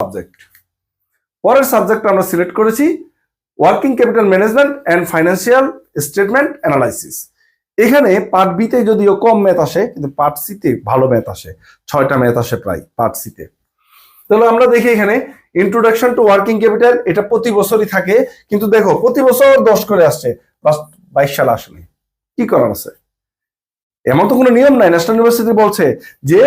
Subject পরের subject আমরা select করেছি working capital management and financial statement analysis এখানে পার্ট বিতে যদিও কম ম্যাথ আসে, কিন্তু পার্ট সিতে ভালো ম্যাথ আসে। ছয়টা ম্যাথ আসে প্রায় পার্ট সিতে তাহলে আমরা দেখি এখানে ইন্ট্রোডাকশন টু ওয়ার্কিং ক্যাপিটাল এটা প্রতি বছরই থাকে। কিন্তু দেখো, প্রতি বছর দশ করে আসছে বাইশ সাল আসলে কি করার আছে? এমন তো কোনো নিয়ম নাই ন্যাশনাল ইউনিভার্সিটি বলছে যে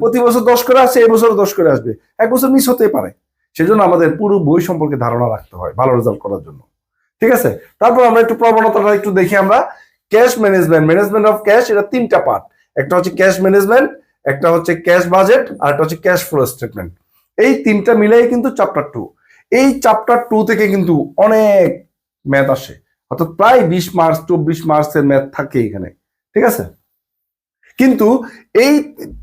প্রতি বছর দশ করে আসছে এই বছর দশ করে আসবে। এক বছর মিস হতে পারে। সেজন্য আমাদের পুরো বই সম্পর্কে ধারণা রাখতে হয়, ভালো রেজাল্ট করার জন্য। ঠিক আছে? তারপর আমরা একটু প্রবণতাটা একটু দেখি আমরা। Cash management management of cash এটা তিনটা পার্ট একটা হচ্ছে ক্যাশ ম্যানেজমেন্ট একটা হচ্ছে ক্যাশ বাজেট আর একটা হচ্ছে ক্যাশ ফ্লো স্টেটমেন্ট এই তিনটা মিলেই কিন্তু চ্যাপ্টার টু এই চ্যাপ্টার টু থেকে কিন্তু অনেক ম্যাথ আসে। অর্থাৎ প্রায় বিশ মার্চ, চব্বিশ মার্চের ম্যাথ থাকে এখানে। ঠিক আছে? কিন্তু এই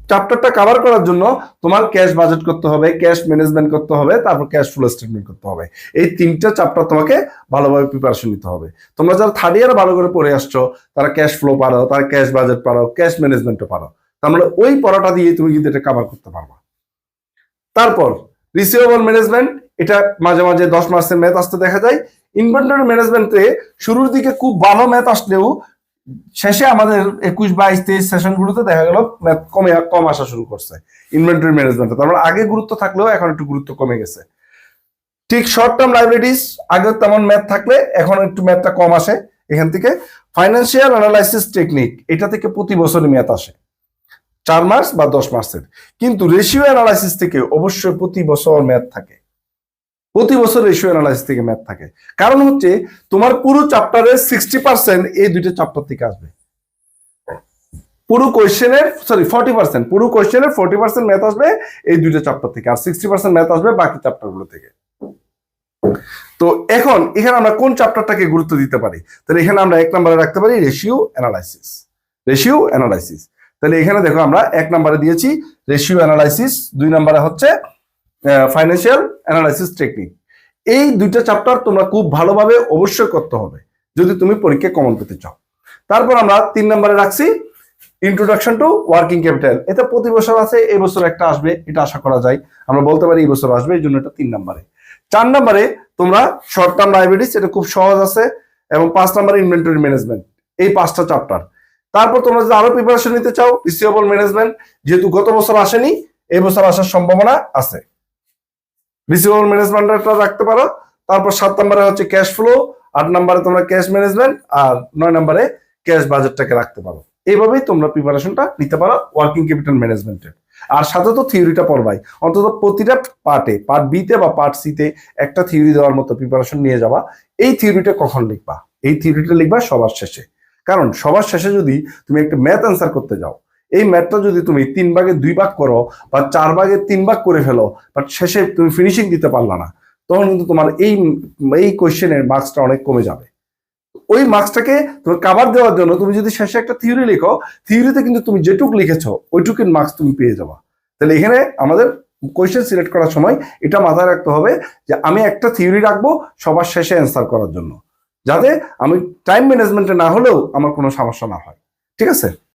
চ্যাপ্টারটা কভার করার জন্য তোমার ক্যাশ বাজেট করতে হবে ক্যাশ ম্যানেজমেন্ট করতে হবে, তারপর ক্যাশ ফ্লো স্টেটমেন্ট করতে হবে। এই তিনটা চ্যাপ্টার তোমাকে ভালোভাবে প্রিপারেশন নিতে হবে। তোমরা যারা থার্ড ইয়ার ভালো করে পড়ে আসছো, তারা ক্যাশ ফ্লো পারো, তারা ক্যাশ বাজেট পারো ক্যাশ ম্যানেজমেন্টও পারো। তার মানে ওই পড়াটা দিয়ে তুমি কিন্তু এটা কভার করতে পারবা। তারপর রিসিভেবল ম্যানেজমেন্ট এটা মাঝে মাঝে দশ মাসের ম্যাথ আসতে দেখা যায়। ইনভেন্টরি ম্যানেজমেন্টে শুরুর দিকে খুব ভালো ম্যাথ আসলেও শেষে আমাদের একুশ বাইশ তেইশ সেশন সেশনগুলোতে দেখা গেল কমে, কম আসা শুরু করছে ইনভেন্টরি ম্যানেজমেন্টে তার মানে আগে গুরুত্ব থাকলেও এখন একটু গুরুত্ব কমে গেছে। ঠিক শর্ট টার্ম লাইব্রেরিজ আগে তেমন ম্যাথ থাকলে, এখন একটু ম্যাথটা কম আসে এখান থেকে। ফাইন্যান্সিয়াল অ্যানালাইসিস টেকনিক এটা থেকে প্রতি বছরই ম্যাথ আসে। চার মাস বা দশ মাসের। কিন্তু রেশিও অ্যানালাইসিস থেকে অবশ্যই প্রতি বছর ম্যাথ থাকে। প্রতি বছর রেশিও অ্যানালাইসিস থেকে ম্যাথ থাকে। কারণ হচ্ছে, তোমার পুরো চ্যাপ্টারের সিক্সটি পার্সেন্ট এই দুইটা চ্যাপ্টার থেকে আসবে। পুরো কোয়েশ্চেনের সরি ফর্টি পার্সেন্ট পুরো কোয়েশ্চেনের ফর্টি পার্সেন্ট ম্যাথ আসবে এই দুইটা চ্যাপ্টার থেকে, আর সিক্সটি পার্সেন্ট ম্যাথ আসবে বাকি চ্যাপ্টারগুলো থেকে। তো এখন, এখানে আমরা কোন চ্যাপ্টারটাকে গুরুত্ব দিতে পারি? তাহলে এখানে আমরা এক নম্বরে রাখতে পারি রেশিও অ্যানালাইসিস রেশিও অ্যানালাইসিস তাহলে এখানে দেখো আমরা এক নম্বরে দিয়েছি রেশিও অ্যানালাইসিস দুই নম্বরে হচ্ছে ফাইন্যান্সিয়াল অ্যানালাইসিস টেকনিক এই দুইটা চ্যাপ্টার তোমরা খুব ভালোভাবে অবশ্যই করতে হবে, যদি তুমি পরীক্ষায় কমন পেতে চাও। তারপর আমরা তিন নম্বরে রাখছি ইন্ট্রোডাকশন টু ওয়ার্কিং ক্যাপিটাল এটা প্রতি বছর আছে, এই বছর একটা আসবে, এটা আশা করা যায়। আমরা বলতে পারি এই বছর আসবে, এই জন্য এটা তিন নম্বরে। চার নম্বরে তোমরা শর্ট টার্ম ডায়াবেটিস এটা খুব সহজ আছে, এবং পাঁচ নম্বরে ইনভেন্টরি ম্যানেজমেন্ট এই পাঁচটা চ্যাপ্টার তারপর তোমরা যদি আরও প্রিপারেশন নিতে চাও রিসিভেবল ম্যানেজমেন্ট যেহেতু গত বছর আসেনি, এই বছর আসার সম্ভাবনা আছে। রিসিভেবল ম্যানেজমেন্টটা রাখতে পারো। তারপর সাত নম্বরে হচ্ছে ক্যাশ ফ্লো আট নম্বরে তোমরা ক্যাশ ম্যানেজমেন্ট আর নয় নম্বরে ক্যাশ বাজেটটাকে রাখতে পারো। এইভাবেই তোমরা প্রিপারেশনটা নিতে পারো ওয়ার্কিং ক্যাপিটাল ম্যানেজমেন্টের আর সাথে তো থিওরিটা পড়বাই। অন্তত প্রতিটা পার্টে পার্ট বিতে বা পার্ট সিতে একটা থিওরি দেওয়ার মতো প্রিপারেশন নিয়ে যাবা। এই থিওরিটা কখন লিখবা? এই থিওরিটা লিখবা সবার শেষে। কারণ সবার শেষে যদি তুমি একটা ম্যাথ অ্যান্সার করতে যাও এই ম্যাথটা যদি তুমি তিন ভাগে দুই ভাগ করো বা চার ভাগে তিন ভাগ করে ফেলো বাট শেষে তুমি ফিনিশিং দিতে পারলা না, তখন কিন্তু তোমার এই এই কোয়েশ্চেনের মার্কসটা অনেক কমে যাবে। ওই মার্কসটাকে তোমার কাভার দেওয়ার জন্য তুমি যদি শেষে একটা থিওরি লিখো থিওরিতে কিন্তু তুমি যেটুক লিখেছো, ওইটুকুর মার্কস তুমি পেয়ে যাবা। তাহলে এখানে আমাদের কোয়েশ্চেন সিলেক্ট করার সময় এটা মাথায় রাখতে হবে যে আমি একটা থিওরি রাখব সবার শেষে অ্যান্সার করার জন্য, যাতে আমি টাইম ম্যানেজমেন্টে না হলেও আমার কোনো সমস্যা না হয়। ঠিক আছে?